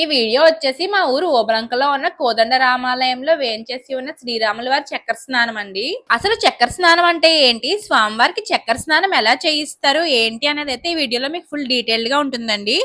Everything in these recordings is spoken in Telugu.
ఈ వీడియో వచ్చేసి మా ఊరు ఓబలంకలో ఉన్న కోదండ రామాలయంలో వేయించేసి ఉన్న శ్రీరాముల వారి చక్కెర స్నానం అండి. అసలు చక్కెర స్నానం అంటే ఏంటి? స్వామివారికి చక్కెర స్నానం ఎలా చేయిస్తారు? ఏంటి అనేది అయితే ఈ వీడియోలో మీకు ఫుల్ డీటెయిల్గా ఉంటుందండి.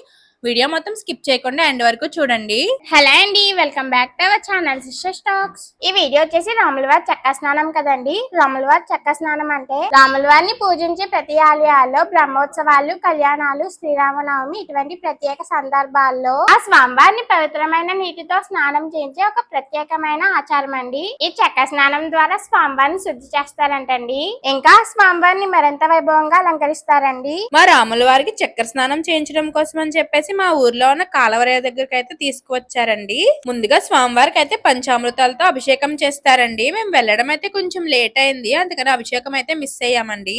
వీడియో మొత్తం స్కిప్ చేయకుండా ఎండ్ వరకు చూడండి. హలో అండి welcome back to our channel sister stacks. ఈ వీడియో వచ్చేసి రాములవారి చక్క స్నానం కదండి. రాములవారి చక్క స్నానం అంటే రాములవారిని పూజించే ప్రతి ఆలయాల్లో బ్రహ్మోత్సవాలు కళ్యాణాలు శ్రీరామనవమి ఇటువంటి ప్రత్యేక సందర్భాల్లో ఆ స్వామివారిని పవిత్రమైన నీటితో స్నానం చేయించే ఒక ప్రత్యేకమైన ఆచారం అండి. ఈ చక్క స్నానం ద్వారా స్వామివారిని శుద్ధి చేస్తారంటండి. ఇంకా స్వామివారిని మరింత వైభవంగా అలంకరిస్తారండి. మా రాముల వారికి చక్కెర స్నానం చేయించడం కోసం అని చెప్పేసి మా ఊర్లో ఉన్న కాలవరయ్య దగ్గరికి అయితే తీసుకువచ్చారండి. ముందుగా స్వామివారికి అయితే పంచామృతాలతో అభిషేకం చేస్తారండి. మేము వెళ్ళడం అయితే కొంచెం లేట్ అయింది. అందుకని అభిషేకం అయితే మిస్ అయ్యామండి.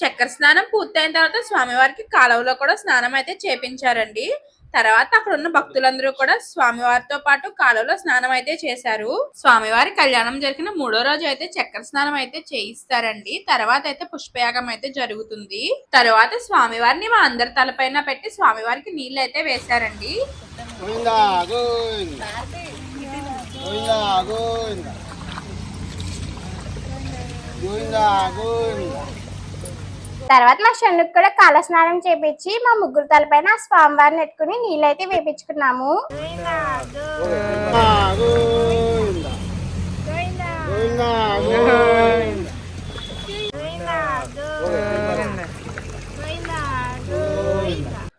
చక్కెర స్నానం పూర్తయిన తర్వాత స్వామివారికి కాలువలో కూడా స్నానం అయితే చేపించారండి. తర్వాత అక్కడ ఉన్న భక్తులందరూ కూడా స్వామివారితో పాటు కాలువలో స్నానం అయితే చేశారు. స్వామివారి కళ్యాణం జరిగిన మూడో రోజు అయితే చక్కెర స్నానం అయితే చేయిస్తారండి. తర్వాత అయితే పుష్పయాగం అయితే జరుగుతుంది. తర్వాత స్వామివారిని మా అందరి తలపైన పెట్టి స్వామివారికి నీళ్ళు అయితే వేశారండి. గోవిందా గోవిందా. తర్వాత మా షణ్ణుకు కూడా కాల స్నానం చేపించి మా ముగ్గురు తలపైన ఆ స్వామివారిని ఎట్టుకుని నీళ్ళైతే వేపించుకున్నాము.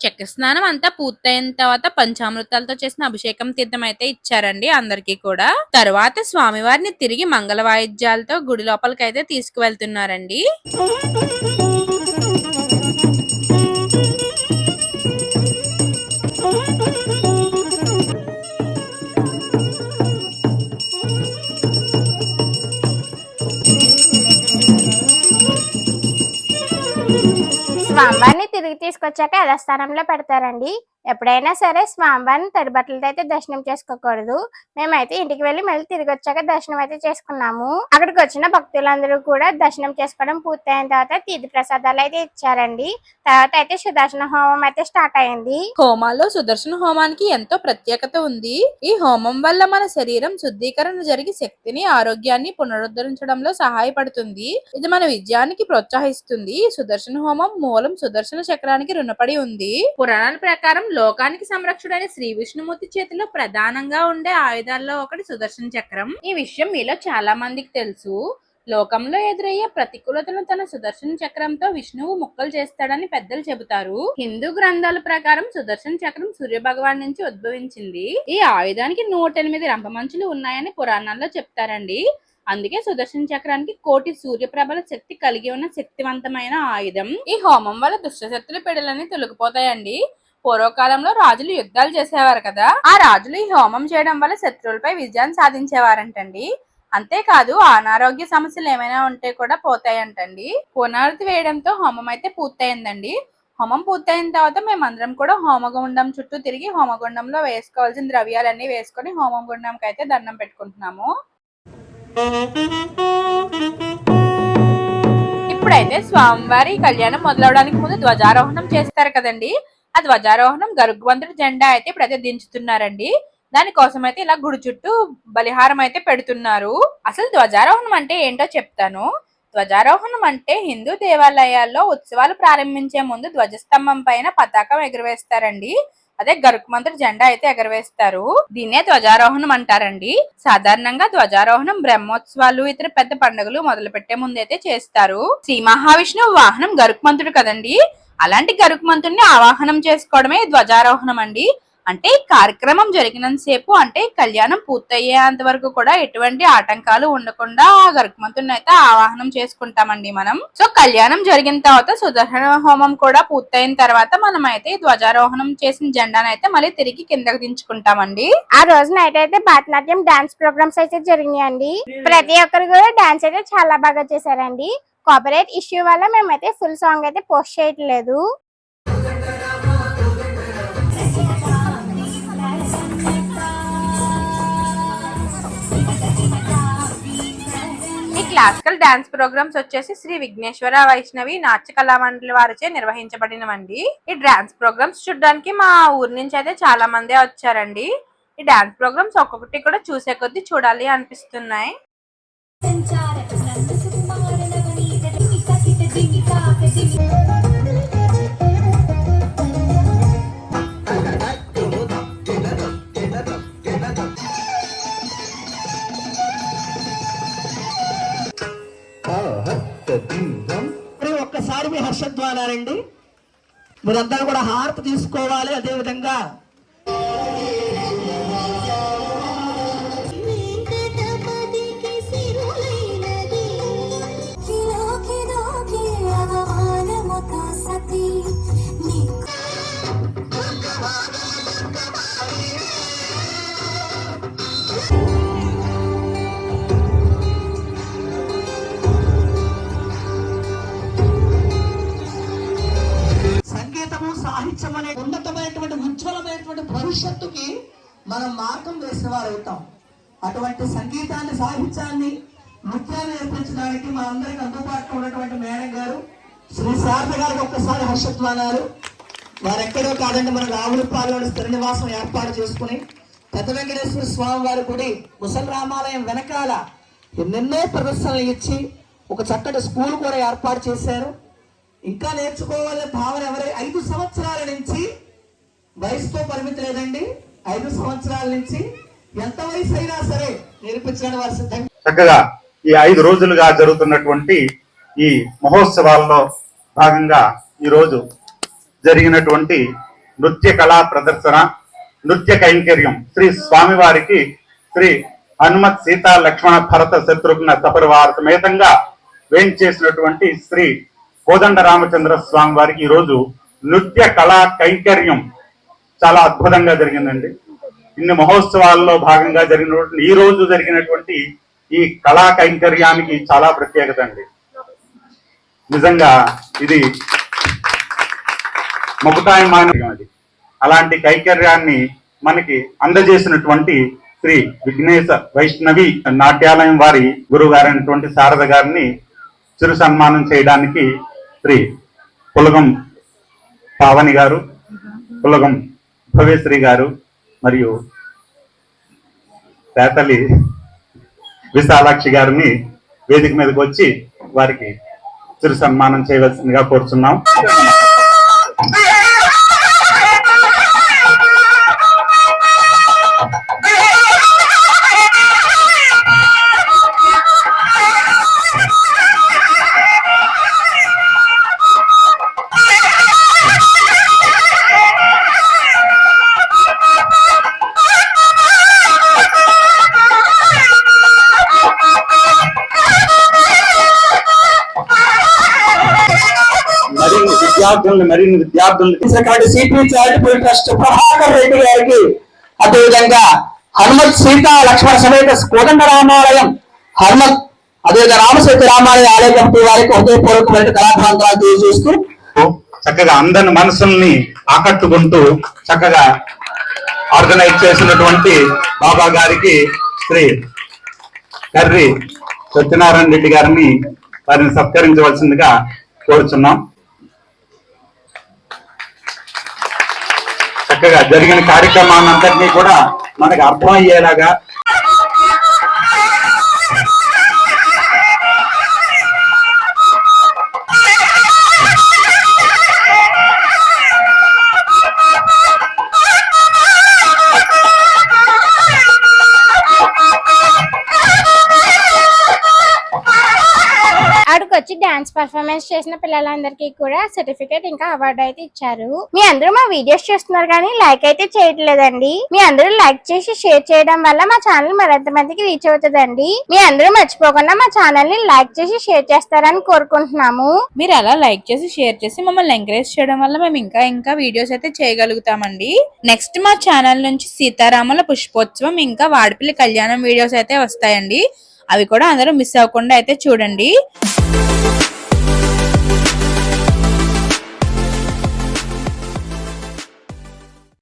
చక్కెర స్నానం అంతా పూర్తయిన తర్వాత పంచామృతాలతో చేసిన అభిషేకం తీర్థం అయితే ఇచ్చారండి అందరికీ కూడా. తర్వాత స్వామివారిని తిరిగి మంగళ వాయిద్యాలతో గుడి లోపలికి అయితే తీసుకువెళ్తున్నారండి వచ్చాక యథాస్థానంలో పెడతారండి. ఎప్పుడైనా సరే స్వామివారిని తడి బట్టలతో అయితే దర్శనం చేసుకోకూడదు. మేమైతే ఇంటికి వెళ్ళి మళ్ళీ తిరిగి వచ్చాక దర్శనం అయితే చేసుకున్నాము. అక్కడికి వచ్చిన భక్తులందరూ కూడా దర్శనం చేసుకోవడం పూర్తయిన తర్వాత తీర్థ ప్రసాదాలు అయితే ఇచ్చారండి. తర్వాత అయితే సుదర్శన హోమం అయితే స్టార్ట్ అయింది. హోమాల్లో సుదర్శన హోమానికి ఎంతో ప్రత్యేకత ఉంది. ఈ హోమం వల్ల మన శరీరం శుద్ధీకరణ జరిగి శక్తిని ఆరోగ్యాన్ని పునరుద్ధరించడంలో సహాయపడుతుంది. ఇది మన విజయానికి ప్రోత్సహిస్తుంది. సుదర్శన హోమం మూలం సుదర్శన చక్రానికి రుణపడి ఉంది. పురాణాల ప్రకారం లోకానికి సంరక్షుడైన శ్రీ విష్ణుమూర్తి చేతిలో ప్రధానంగా ఉండే ఆయుధాల్లో ఒకటి సుదర్శన చక్రం. ఈ విషయం మీలో చాలా మందికి తెలుసు. లోకంలో ఎదురయ్యే ప్రతికూలతను తన సుదర్శన చక్రంతో విష్ణువు ముక్కలు చేస్తాడని పెద్దలు చెబుతారు. హిందూ గ్రంథాల ప్రకారం సుదర్శన చక్రం సూర్య భగవాన్ నుంచి ఉద్భవించింది. ఈ ఆయుధానికి నూట ఎనిమిది రంపమంచులు ఉన్నాయని పురాణాల్లో చెప్తారండి. అందుకే సుదర్శన చక్రానికి కోటి సూర్యప్రభల శక్తి కలిగి ఉన్న శక్తివంతమైన ఆయుధం. ఈ హోమం వల్ల దుష్టశక్తులు పిడలని తొలగిపోతాయండి. పూర్వకాలంలో రాజులు యుద్ధాలు చేసేవారు కదా. ఆ రాజులు ఈ హోమం చేయడం వల్ల శత్రువులపై విజయాన్ని సాధించేవారంటండి. అంతేకాదు అనారోగ్య సమస్యలు ఏమైనా ఉంటే కూడా పోతాయంటండి. పునరుద్ధి వేయడంతో హోమం అయితే పూర్తయిందండి. హోమం పూర్తయిన తర్వాత మేమందరం కూడా హోమగుండం చుట్టూ తిరిగి హోమగుండంలో వేసుకోవాల్సిన ద్రవ్యాలన్నీ వేసుకొని హోమగుండంకి అయితే దండం పెట్టుకుంటున్నాము. ఇప్పుడైతే స్వామివారి కళ్యాణం మొదలవడానికి ముందు ధ్వజారోహణం చేస్తారు కదండి. ఆ ధ్వజారోహణం గరుగ్వంతుడి జెండా అయితే ఇప్పుడైతే దించుతున్నారండి. దానికోసం అయితే ఇలా గుడి చుట్టూ బలిహారం అయితే పెడుతున్నారు. అసలు ధ్వజారోహణం అంటే ఏంటో చెప్తాను. ధ్వజారోహణం అంటే హిందూ దేవాలయాల్లో ఉత్సవాలు ప్రారంభించే ముందు ధ్వజస్తంభం పైన పతాకం ఎగురవేస్తారండి. అదే గరుకుమంతుడు జెండా అయితే ఎగరవేస్తారు. దీన్నే ధ్వజారోహణం అంటారండి. సాధారణంగా ధ్వజారోహణం బ్రహ్మోత్సవాలు ఇతర పెద్ద పండుగలు మొదలు పెట్టే ముందు అయితే చేస్తారు. శ్రీ మహావిష్ణువు వాహనం గరుకుమంతుడు కదండి. అలాంటి గరుకుమంతుడిని ఆవాహనం చేసుకోవడమే ధ్వజారోహణం అండి అంటే కార్యక్రమం జరిగినంతసేపు అంటే కళ్యాణం పూర్తయ్యేంత వరకు కూడా ఎటువంటి ఆటంకాలు ఉండకుండా ఆ గరుకుమంతుడిని అయితే ఆవాహనం చేసుకుంటామండి మనం. సో కళ్యాణం జరిగిన తర్వాత సుదర్శన హోమం కూడా పూర్తయిన తర్వాత మనం అయితే ధ్వజారోహణం చేసిన జెండాను అయితే మళ్ళీ తిరిగి కిందకి దించుకుంటామండి. ఆ రోజు నైట్ అయితే భరతనాట్యం డాన్స్ ప్రోగ్రామ్స్ అయితే జరిగినాయండి. ప్రతి ఒక్కరు కూడా డాన్స్ అయితే చాలా బాగా చేశారండి. కాపరేట్ ఇష్యూ వల్ల మేమైతే ఫుల్ సాంగ్ అయితే పోస్ట్ చేయట్లేదు. క్లాసికల్ డాన్స్ ప్రోగ్రామ్స్ వచ్చేసి శ్రీ విఘ్నేశ్వర వైష్ణవి నాట్య కళా మండలి వారిచే నిర్వహించబడినవండి. ఈ డాన్స్ ప్రోగ్రామ్స్ చూడడానికి మా ఊరు నుంచి అయితే చాలా మంది వచ్చారండి. ఈ డాన్స్ ప్రోగ్రామ్స్ ఒక్కొక్కటి కూడా చూసే కొద్దీ చూడాలి అనిపిస్తున్నాయి. మరి ఒక్కసారి మీ హర్షధ్వానాలండి. మీరందరూ కూడా హార్ప్ తీసుకోవాలి. అదేవిధంగా ఉజ్వలమైనటువంటి భవిష్యత్తుకి మనం మార్గం వేసిన వారు అవుతాం అటువంటి సంగీతాన్ని సాహిత్యాన్ని నృత్యాన్ని నేర్పించడానికి మా అందరికి అందుబాటులో ఉన్నటువంటి మేడం గారు శ్రీ శారద గారికి ఒక్కసారి హర్షధ్వానాలు. వారు ఎక్కడో కాదండి మన రావులపాలెంలో స్థిర నివాసం ఏర్పాటు చేసుకుని పెద్ద వెంకటేశ్వర స్వామి వారి గుడి ముసలి రామాలయం వెనకాల ఎన్నెన్నో ప్రదర్శనలు ఇచ్చి ఒక చక్కటి స్కూల్ కూడా ఏర్పాటు చేశారు. ఇంకా నేర్చుకోవాలనే భావన ఎవరై ఐదు సంవత్సరాల నుంచి వయసుతో పరిమితి లేదండి. ఐదు సంవత్సరాల నుంచి ఎంత వయసు అయినా సరే నేర్పించడానికి వారు సిద్ధంగా చక్కగా ఈ ఐదు రోజులుగా జరుగుతున్నటువంటి ఈ మహోత్సవాల్లో భాగంగా ఈరోజు జరిగినటువంటి నృత్య కళా ప్రదర్శన నృత్య కైంకర్యం శ్రీ స్వామివారికి శ్రీ హనుమత్ సీత లక్ష్మణ భరత శత్రుఘ్న సపరివార సమేతంగా వేయించేసినటువంటి శ్రీ కోదండ రామచంద్ర స్వామి వారికి ఈరోజు నృత్య కళా కైంకర్యం చాలా అద్భుతంగా జరిగిందండి. ఇన్ని మహోత్సవాల్లో భాగంగా జరిగినటువంటి ఈ రోజు జరిగినటువంటి ఈ కళా కైంకర్యానికి చాలా ప్రత్యేకత అండి. నిజంగా ఇది ముకుతాయమానం అది. అలాంటి కైంకర్యాన్ని మనకి అందజేసినటువంటి శ్రీ విఘ్నేశ వైష్ణవి నాట్యాలయం వారి గురువు గారైనటువంటి శారద గారిని చిరు సన్మానం చేయడానికి శ్రీ పులగం పావని గారు పులగం భవేశ్వరి గారు మరియు తేతలి విశాలాక్షి గారిని వేదిక మీదకి వచ్చి వారికి చిరు సన్మానం చేయవలసిందిగా కోరుచున్నాం. విద్యార్థులను మరిన్ని విద్యార్థులను. చేసినటువంటి CP charitable trust Prabhakar Reddy గారికి అదేవిధంగా హనుమత్ సీతా లక్ష్మణ సమేత కోదండ రామాలయం హనుమత్ అదేవిధంగా రామసీత రామాలయ ఆలయ కమిటీ వారికి హృదయపూర్వకమైన కళాభాంతాలు తెలియజేస్తూ చక్కగా అందరి మనసుల్ని ఆకట్టుకుంటూ చక్కగా ఆర్గనైజ్ చేసినటువంటి బాబా గారికి శ్రీ కర్రి సత్యనారాయణ రెడ్డి గారిని వారిని సత్కరించవలసిందిగా కోరుచున్నాం. చక్కగా జరిగిన కార్యక్రమాన్ని అంతటినీ కూడా మనకు అర్థమయ్యేలాగా ఆడికి వచ్చి డాన్స్ పర్ఫార్మెన్స్ చేసిన పిల్లలందరికీ కూడా సర్టిఫికేట్ ఇంకా అవార్డు అయితే ఇచ్చారు. మీ అందరూ మా వీడియోస్ చూస్తున్నారు కానీ లైక్ అయితే చేయట్లేదండి. మీ అందరూ లైక్ చేసి షేర్ చేయడం వల్ల మా ఛానల్ మరింత మందికి రీచ్ అవుతుందండి. మీ అందరూ మర్చిపోకుండా మా ఛానల్ని లైక్ చేసి షేర్ చేస్తారని కోరుకుంటున్నాము. మీరు అలా లైక్ చేసి షేర్ చేసి మమ్మల్ని ఎంకరేజ్ చేయడం వల్ల మేము ఇంకా ఇంకా వీడియోస్ అయితే చేయగలుగుతామండి. నెక్స్ట్ మా ఛానల్ నుంచి సీతారాముల పుష్పోత్సవం ఇంకా వాడిపల్లి కళ్యాణం వీడియోస్ అయితే వస్తాయండి. అవి కూడా అందరూ మిస్ అవ్వకుండా అయితే చూడండి.